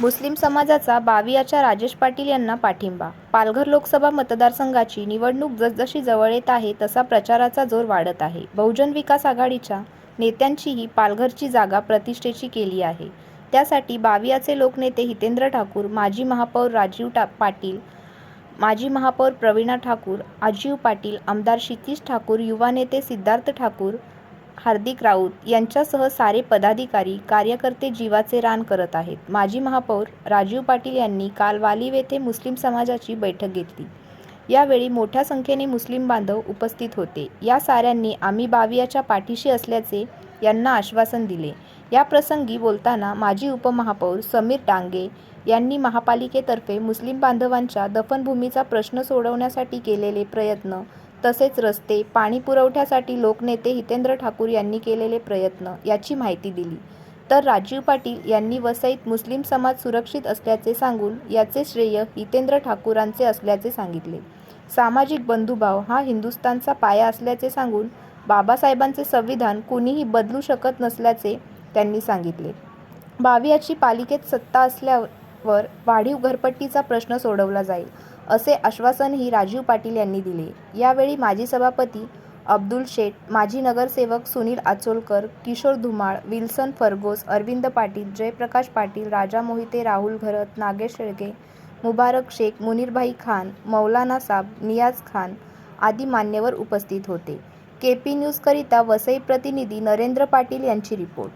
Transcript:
मुस्लिम समाजाचा बावियाच्या राजेश पाटील यांना पाठिंबा. पालघर लोकसभा मतदारसंघाची निवडणूक जसजशी जवळ येत आहे तसा प्रचाराचा जोर वाढत आहे. बहुजन विकास आघाडीच्या नेत्यांचीही पालघरची जागा प्रतिष्ठेची केली आहे. त्यासाठी बावियाचे लोकनेते हितेंद्र ठाकूर माजी महापौर राजीव टा पाटील माजी महापौर प्रवीणा ठाकूर आजीव पाटील आमदार क्षितीश ठाकूर युवा नेते सिद्धार्थ ठाकूर हार्दिक राऊत यांच्यासह सारे पदाधिकारी कार्यकर्ते जीवाचे रान करत आहेत. माजी महापौर राजीव पाटील यांनी काल वालिव येथे मुस्लिम समाजाची बैठक घेतली. यावेळी मोठ्या संख्येने मुस्लिम बांधव उपस्थित होते. या साऱ्यांनी आम्ही बावियाच्या पाठीशी असल्याचे यांना आश्वासन दिले. या प्रसंगी बोलताना माजी उपमहापौर समीर डांगे यांनी महापालिकेतर्फे मुस्लिम बांधवांच्या दफनभूमीचा प्रश्न सोडवण्यासाठी केलेले प्रयत्न तसेच रस्ते पाणी पुरवठ्यासाठी लोकनेते हितेंद्र ठाकूर यांनी केलेले प्रयत्न याची माहिती दिली. तर राजीव पाटील यांनी वसईत मुस्लिम समाज सुरक्षित असल्याचे सांगून याचे श्रेय हितेंद्र ठाकूरांचे असल्याचे सांगितले. सामाजिक बंधुभाव हा हिंदुस्थानचा पाया असल्याचे सांगून बाबासाहेबांचे संविधान कुणीही बदलू शकत नसल्याचे त्यांनी सांगितले. बावियाची पालिकेत सत्ता असल्यावर वाढीव घरपट्टीचा प्रश्न सोडवला जाईल. असे आश्वासनही राजीव पाटील यांनी दिले. यावेळी माजी सभापती अब्दुल शेठ माजी नगरसेवक सुनील आचोलकर किशोर धुमाळ विल्सन फर्गोस अरविंद पाटील जयप्रकाश पाटील राजा मोहिते राहुल घरत नागेश शेळके मुबारक शेख मुनीरभाई खान मौलाना साब नियाज खान आदी मान्यवर उपस्थित होते. के पी न्यूजकरिता वसई प्रतिनिधी नरेंद्र पाटील यांची रिपोर्ट.